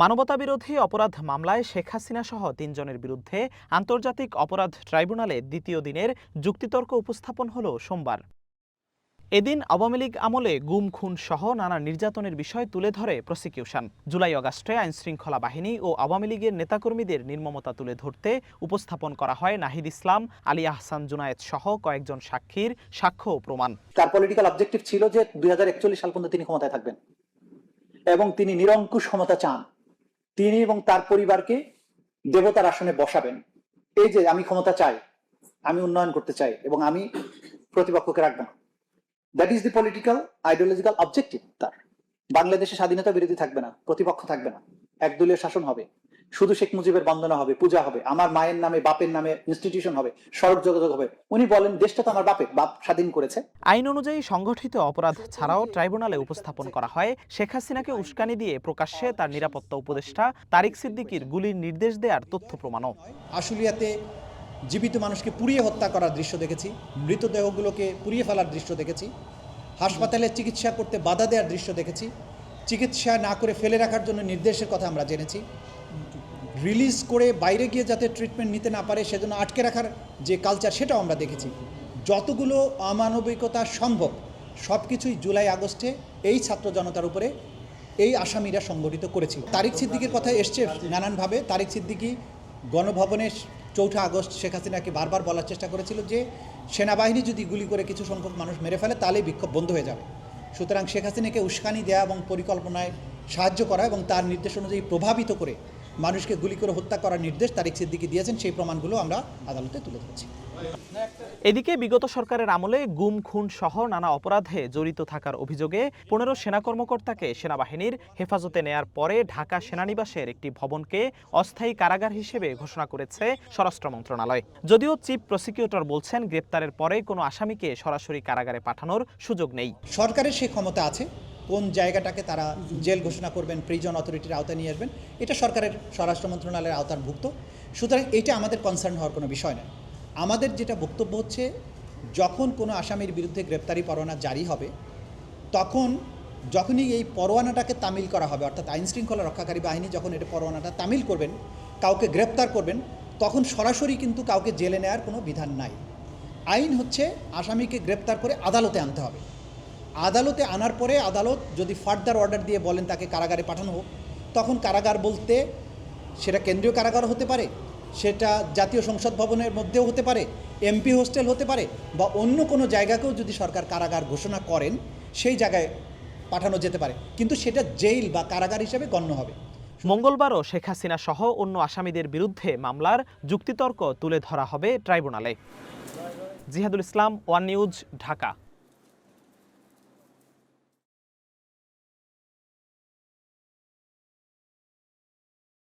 মানবতাবিরোধী অপরাধ মামলায় শেখ হাসিনা সহ তিনজনের বিরুদ্ধে আন্তর্জাতিক অপরাধ ট্রাইব্যুনালে দ্বিতীয় দিনের যুক্তিতর্ক উপস্থাপন হল সোমবার। এদিন আওয়ামী লীগ আমলে গুম, খুন সহ নানা নির্যাতনের বিষয় তুলে ধরে প্রসিকিউশন। জুলাই, অগাস্টে আইনশৃঙ্খলা বাহিনী ও আওয়ামী লীগের নেতাকর্মীদের নির্মমতা তুলে ধরতে উপস্থাপন করা হয় নাহিদ ইসলাম, আলী আহসান জুনায়েদ সহ কয়েকজন সাক্ষীর সাক্ষ্য ও প্রমাণ। তার পলিটিক্যাল অবজেক্টিভ ছিল যে দুই সাল পর্যন্ত তিনি ক্ষমতায় থাকবেন এবং তিনি নিরঙ্কুশ ক্ষমতা চান। তিনি এবং তার পরিবারকে দেবতার আসনে বসাবেন। এই যে আমি ক্ষমতা চাই, আমি উন্নয়ন করতে চাই এবং আমি প্রতিপক্ষকে রাখব না। That is the political ideological objective তার। বাংলাদেশে স্বাধীনতা বিরোধী থাকবে না, প্রতিপক্ষ থাকবে না, একদলীয় শাসন হবে। শুধু শেখ মুজিবের বন্দনা হবে পূজা হবে আমার মায়ের নামে বাপের নামে ইনস্টিটিউশন হবে সড়ক যোগাযোগ হবে। উনি বলেন দেশটা তো আমার বাপের বাপ স্বাধীন করেছে। আইন অনুযায়ী সংগঠিত অপরাধ ছাড়াও ট্রাইব্যুনালে উপস্থাপন করা হয়। শেখ হাসিনাকে উস্কানি দিয়ে প্রকাশ্যে তার নিরাপত্তা উপদেষ্টা তারিক সিদ্দিকির গুলির নির্দেশ দেওয়ার তথ্য প্রমাণও। আশুলিয়াতে জীবিত মানুষকে পুড়িয়ে হত্যা করার দৃশ্য দেখেছি মৃতদেহগুলোকে পুড়িয়ে ফেলার দৃশ্য দেখেছি হাসপাতালে চিকিৎসা করতে বাধা দেওয়ার দৃশ্য দেখেছি চিকিৎসা না করে ফেলে রাখার জন্য নির্দেশের কথা আমরা জেনেছি রিলিজ করে বাইরে গিয়ে যাতে ট্রিটমেন্ট নিতে না পারে, সেজন্য আটকে রাখার যে কালচার সেটাও আমরা দেখেছি। যতগুলো অমানবিকতা সম্ভব সব কিছুই জুলাই আগস্টে এই ছাত্র জনতার উপরে এই আসামিরা সংগঠিত করেছিল। তারিক সিদ্দিকির কথা এসছে নানানভাবে। তারিক সিদ্দিকি গণভবনে চৌঠা আগস্ট শেখ হাসিনাকে বারবার বলার চেষ্টা করেছিল যে, সেনাবাহিনী যদি গুলি করে কিছু সংখ্যক মানুষ মেরে ফেলে তাহলেই বিক্ষোভ বন্ধ হয়ে যাবে। সুতরাং শেখ হাসিনাকে উস্কানি দেওয়া এবং পরিকল্পনায় সাহায্য করা এবং তার নির্দেশ অনুযায়ী প্রভাবিত করে মানুষকে গুলি করে হত্যা করার নির্দেশ তারিক সিদ্দিকি দিয়েছেন সেই প্রমাণগুলো আমরা আদালতে তুলে ধরেছি। এদিকে বিগত সরকারের আমলে গুম খুন সহ নানা অপরাধে জড়িত থাকার অভিযোগে পনেরো সেনা কর্মকর্তাকে সেনাবাহিনীর হেফাজতে নেয়ার পরে ঢাকা সেনানিবাসের একটি ভবনকে অস্থায়ী কারাগার হিসেবে ঘোষণা করেছে স্বরাষ্ট্র মন্ত্রণালয়। যদিও চিফ প্রসিকিউটর বলছেন গ্রেপ্তারের পরে কোনো আসামিকে সরাসরি কারাগারে পাঠানোর সুযোগ নেই। সরকারের সে ক্ষমতা আছে কোন জায়গাটাকে তারা জেল ঘোষণা করবেন প্রিজন অথরিটির আওতায় নিয়ে আসবেন, এটা সরকারের, স্বরাষ্ট্র মন্ত্রণালয়ের আওতারভুক্ত সুতরাং এটা আমাদের কনসার্ন হওয়ার কোনো বিষয় নয় আমাদের যেটা বক্তব্য হচ্ছে, যখন কোনো আসামির বিরুদ্ধে গ্রেপ্তারি পরোয়ানা জারি হবে, তখন যখনই এই পরোয়ানাটাকে তামিল করা হবে, অর্থাৎ আইন শৃঙ্খলা রক্ষাকারী বাহিনী যখন এটা পরোয়ানাটা তামিল করবেন, কাউকে গ্রেপ্তার করবেন, তখন সরাসরি কিন্তু কাউকে জেলে নেওয়ার কোনো বিধান নাই। আইন হচ্ছে, আসামিকে গ্রেপ্তার করে আদালতে আনতে হবে। আদালতে আনার পরে আদালত যদি ফার্দার অর্ডার দিয়ে বলেন তাকে কারাগারে পাঠানো হোক, তখন কারাগার বলতে সেটা কেন্দ্রীয় কারাগার হতে পারে, সেটা জাতীয় সংসদ ভবনের মধ্যেও হতে পারে, এমপি হোস্টেল হতে পারে, বা অন্য কোনো জায়গাকেও যদি সরকার কারাগার ঘোষণা করেন, সেই জায়গায় পাঠানো যেতে পারে। কিন্তু সেটা জেল বা কারাগার হিসেবে গণ্য হবে। মঙ্গলবারও শেখ হাসিনা সহ অন্য আসামিদের বিরুদ্ধে মামলার যুক্তিতর্ক তুলে ধরা হবে ট্রাইব্যুনালে। Jihadul Islam, one news, Dhaka.